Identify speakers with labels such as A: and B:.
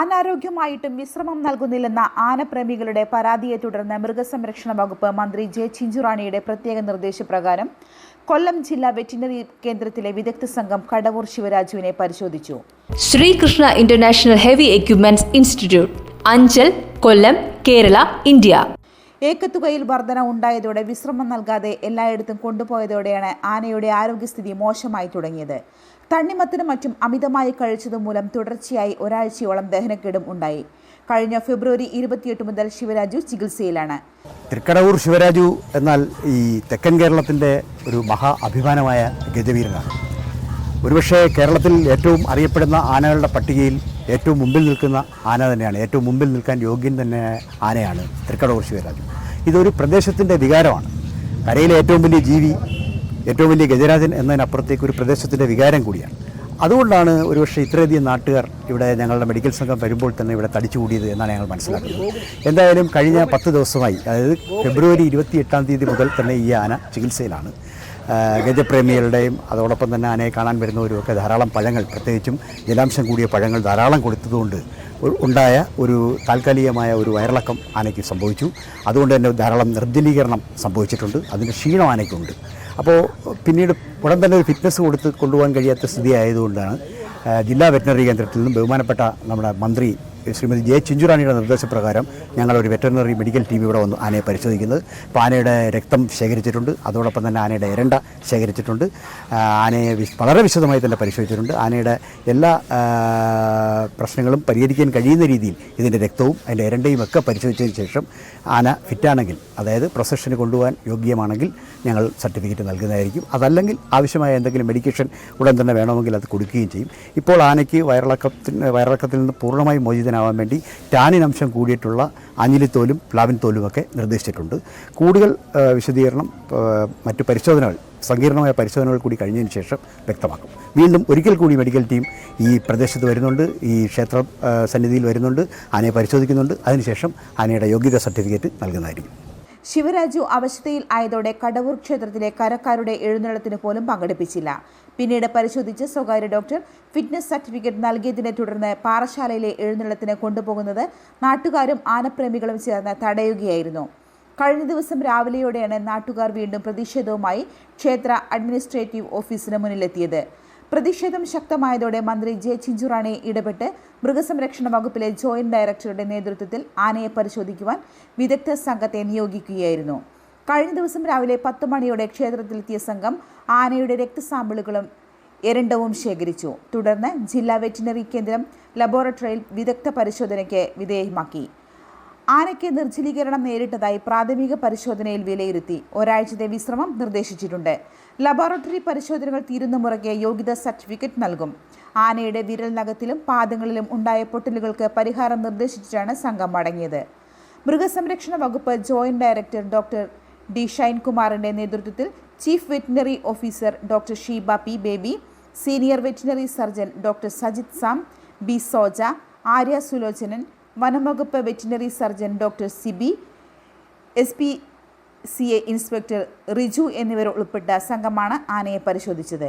A: അനാരോഗ്യമായിട്ടും വിശ്രമം നൽകുന്നില്ലെന്ന ആനപ്രേമികളുടെ പരാതിയെ തുടർന്ന് മൃഗസംരക്ഷണ വകുപ്പ് മന്ത്രി ജെ ചിഞ്ചുറാണിയുടെ പ്രത്യേക നിർദ്ദേശപ്രകാരം കൊല്ലം ജില്ലാ വെറ്റിനറി കേന്ദ്രത്തിലെ വിദഗ്ധ സംഘം കടവൂർ ശിവരാജുവിനെ പരിശോധിച്ചു.
B: Sreekrishna international heavy equipments institute Anchal Kollam Kerala India.
A: ഏക്കത്തുകയിൽ വർധന ഉണ്ടായതോടെ വിശ്രമം നൽകാതെ എല്ലായിടത്തും കൊണ്ടുപോയതോടെയാണ് ആനയുടെ ആരോഗ്യസ്ഥിതി മോശമായി തുടങ്ങിയത്. തണ്ണിമത്തിനും മറ്റും അമിതമായി കഴിച്ചതുമൂലം തുടർച്ചയായി ഒരാഴ്ചയോളം ദഹനക്കേടും ഉണ്ടായി. കഴിഞ്ഞ ഫെബ്രുവരി ഇരുപത്തിയെട്ട് മുതൽ ശിവരാജു ചികിത്സയിലാണ്.
C: തൃക്കടവൂർ ശിവരാജു എന്നാൽ ഈ തെക്കൻ കേരളത്തിന്റെ ഒരു മഹാ അഭിമാനമായ ഗജവീരനാണ്. ഒരുപക്ഷേ കേരളത്തിൽ ഏറ്റവും അറിയപ്പെടുന്ന ആനകളുടെ പട്ടികയിൽ ഏറ്റവും മുമ്പിൽ നിൽക്കുന്ന ആന തന്നെയാണ്. ഏറ്റവും മുമ്പിൽ നിൽക്കാൻ യോഗ്യൻ തന്നെ ആനയാണ് തൃക്കടവൂർ ശിവരാജു. ഇതൊരു പ്രദേശത്തിന്റെ വികാരമാണ്. കരയിലെ ഏറ്റവും വലിയ ജീവി ഏറ്റവും വലിയ ഗജരാജൻ എന്നതിനപ്പുറത്തേക്ക് ഒരു പ്രദേശത്തിന്റെ വികാരം കൂടിയാണ്. അതുകൊണ്ടാണ് ഒരുപക്ഷെ ഇത്രയധികം നാട്ടുകാർ ഇവിടെ ഞങ്ങളുടെ മെഡിക്കൽ സംഘം വരുമ്പോൾ തന്നെ ഇവിടെ തടിച്ചുകൂടിയത് എന്നാണ് ഞങ്ങൾ മനസ്സിലാക്കുന്നത്. എന്തായാലും കഴിഞ്ഞ പത്ത് ദിവസമായി അതായത് ഫെബ്രുവരി ഇരുപത്തി എട്ടാം തീയതി മുതൽ തന്നെ ഈ ആന ചികിത്സയിലാണ്. ഗജപ്രേമികളുടെയും അതോടൊപ്പം തന്നെ ആനയെ കാണാൻ വരുന്നവരുമൊക്കെ ധാരാളം പഴങ്ങൾ പ്രത്യേകിച്ചും ജലാംശം കൂടിയ പഴങ്ങൾ ധാരാളം കൊടുത്തതുകൊണ്ട് ഉണ്ടായ ഒരു താൽക്കാലികമായ ഒരു വയറിളക്കം ആനയ്ക്ക് സംഭവിച്ചു. അതുകൊണ്ട് തന്നെ ധാരാളം നിർജലീകരണം സംഭവിച്ചിട്ടുണ്ട്. അതിന്റെ ക്ഷീണം ആനയ്ക്കുണ്ട്. അപ്പോൾ പിന്നീട് ഉടൻ തന്നെ ഒരു ഫിറ്റ്നസ് കൊടുത്ത് കൊണ്ടുപോകാൻ കഴിയാത്ത സ്ഥിതി ആയതുകൊണ്ടാണ് ജില്ലാ വെറ്റിനറി കേന്ദ്രത്തിൽ നിന്നും ബഹുമാനപ്പെട്ട നമ്മുടെ മന്ത്രി ശ്രീമതി ജെ ചിഞ്ചുറാണിയുടെ നിർദ്ദേശപ്രകാരം ഞങ്ങൾ ഒരു വെറ്ററിനറി മെഡിക്കൽ ടീം ഇവിടെ വന്നു ആനയെ പരിശോധിക്കുന്നത്. അപ്പോൾ ആനയുടെ രക്തം ശേഖരിച്ചിട്ടുണ്ട്. അതോടൊപ്പം തന്നെ ആനയുടെ ഇരണ്ട ശേഖരിച്ചിട്ടുണ്ട്. ആനയെ വളരെ വിശദമായി തന്നെ പരിശോധിച്ചിട്ടുണ്ട്. ആനയുടെ എല്ലാ പ്രശ്നങ്ങളും പരിഹരിക്കാൻ കഴിയുന്ന രീതിയിൽ ഇതിന്റെ രക്തവും അതിന്റെ ഇരണ്ടയും ഒക്കെ പരിശോധിച്ചതിന് ശേഷം ആന ഫിറ്റാണെങ്കിൽ അതായത് പ്രൊസഷന് കൊണ്ടുപോകാൻ യോഗ്യമാണെങ്കിൽ ഞങ്ങൾ സർട്ടിഫിക്കറ്റ് നൽകുന്നതായിരിക്കും. അതല്ലെങ്കിൽ ആവശ്യമായ എന്തെങ്കിലും മെഡിക്കേഷൻ ഉടൻ തന്നെ വേണമെങ്കിൽ അത് കൊടുക്കുകയും ചെയ്യും. ഇപ്പോൾ ആനയ്ക്ക് വയറിളക്കത്തിന് വയറിളക്കത്തിൽ നിന്ന് പൂർണമായും മോചിതനാവാൻ വേണ്ടി ടാനിൻ അംശം കൂടിയിട്ടുള്ള അഞ്ഞിലിത്തോലും പ്ലാവിൻ തോലുമൊക്കെ നിർദ്ദേശിച്ചിട്ടുണ്ട്. കൂടുതൽ വിശദീകരണം മറ്റു പരിശോധനകൾ സങ്കീർണമായ പരിശോധനകൾ കൂടി കഴിഞ്ഞതിന് ശേഷം വ്യക്തമാക്കും. വീണ്ടും ഒരിക്കൽ കൂടി മെഡിക്കൽ ടീം ഈ പ്രദേശത്ത് വരുന്നുണ്ട് ഈ ക്ഷേത്ര സന്നിധിയിൽ വരുന്നുണ്ട് ആനയെ പരിശോധിക്കുന്നുണ്ട്. അതിനുശേഷം ആനയുടെ യോഗ്യത സർട്ടിഫിക്കറ്റ് നൽകുന്നതായിരിക്കും.
A: ശിവരാജു അവശതയിൽ ആയതോടെ കടവൂർ ക്ഷേത്രത്തിലെ കരക്കാരുടെ എഴുന്നള്ളത്തിന് പോലും പങ്കെടുപ്പിച്ചില്ല. പിന്നീട് പരിശോധിച്ച് സ്വകാര്യ ഡോക്ടർ ഫിറ്റ്നസ് സർട്ടിഫിക്കറ്റ് നൽകിയതിനെ തുടർന്ന് പാറശാലയിലെ എഴുന്നള്ളത്തിന് കൊണ്ടുപോകുന്നത് നാട്ടുകാരും ആനപ്രേമികളും ചേർന്ന് തടയുകയായിരുന്നു. കഴിഞ്ഞ ദിവസം രാവിലെയോടെയാണ് നാട്ടുകാർ വീണ്ടും പ്രതിഷേധവുമായി ക്ഷേത്ര അഡ്മിനിസ്ട്രേറ്റീവ് ഓഫീസിന് മുന്നിലെത്തിയത്. പ്രതിഷേധം ശക്തമായതോടെ മന്ത്രി ജെ ചിഞ്ചുറാണി ഇടപെട്ട് മൃഗസംരക്ഷണ വകുപ്പിലെ ജോയിന്റ് ഡയറക്ടറുടെ നേതൃത്വത്തിൽ ആനയെ പരിശോധിക്കുവാൻ വിദഗ്ധ സംഘത്തെ നിയോഗിക്കുകയായിരുന്നു. കഴിഞ്ഞ ദിവസം രാവിലെ പത്ത് മണിയോടെ ക്ഷേത്രത്തിലെത്തിയ സംഘം ആനയുടെ രക്തസാമ്പിളുകളും എരണ്ടവും ശേഖരിച്ചു. തുടർന്ന് ജില്ലാ വെറ്റിനറി കേന്ദ്രം ലബോറട്ടറിയിൽ വിദഗ്ധ പരിശോധനയ്ക്ക് വിധേയമാക്കി. ആനയ്ക്ക് നിർജലീകരണം നേരിട്ടതായി പ്രാഥമിക പരിശോധനയിൽ വിലയിരുത്തി ഒരാഴ്ചത്തെ വിശ്രമം നിർദ്ദേശിച്ചിട്ടുണ്ട്. ലബോറട്ടറി പരിശോധനകൾ തീരുന്ന മുറയ്ക്ക് യോഗ്യത സർട്ടിഫിക്കറ്റ് നൽകും. ആനയുടെ വിരൽ നഖത്തിലും പാദങ്ങളിലും ഉണ്ടായ പൊട്ടലുകൾക്ക് പരിഹാരം നിർദ്ദേശിച്ചിട്ടാണ് സംഘം മടങ്ങിയത്. മൃഗസംരക്ഷണ വകുപ്പ് ജോയിന്റ് ഡയറക്ടർ ഡോക്ടർ ഡി ഷൈൻകുമാറിന്റെ നേതൃത്വത്തിൽ chief veterinary officer doctor Sheeba P Baby senior veterinary surgeon doctor Sajith Sam B Soja Arya Sulochanan വനംവകുപ്പ് veterinary surgeon doctor Sibi S P C A inspector Riju എന്നിവർ ഉൾപ്പെട്ട സംഘമാണ് ആനയെ പരിശോധിച്ചത്.